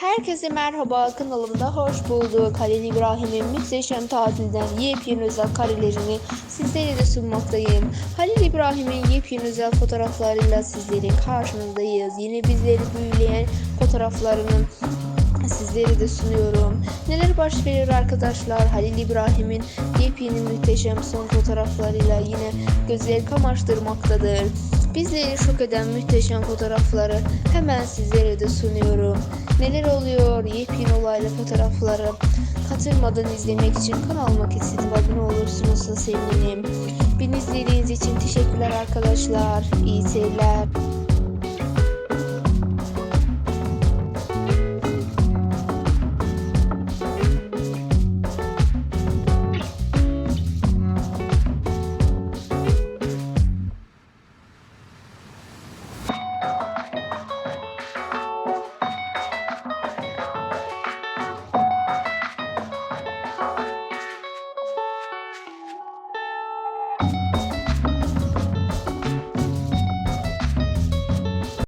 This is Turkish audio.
Herkese merhaba kanalımda hoş bulduk. Halil İbrahim'in muhteşem tatilden yepyeni özel karelerini sizlere de sunmaktayım. Halil İbrahim'in yepyeni özel fotoğraflarıyla sizlerin karşınızdayız. Yine bizleri büyüleyen fotoğraflarını sizlere de sunuyorum. Neler baş verir arkadaşlar? Halil İbrahim'in yepyeni muhteşem son fotoğraflarıyla yine gözleri kamaştırmaktadır. Bizleri şok eden muhteşem fotoğrafları hemen sizlere de sunuyorum. Neler oluyor? Yepyeni olaylı fotoğrafları katılmadan izlemek için kanalıma kesinlikle abone olursunuz da sevinirim. Beni izlediğiniz için teşekkürler arkadaşlar. İyi seyirler.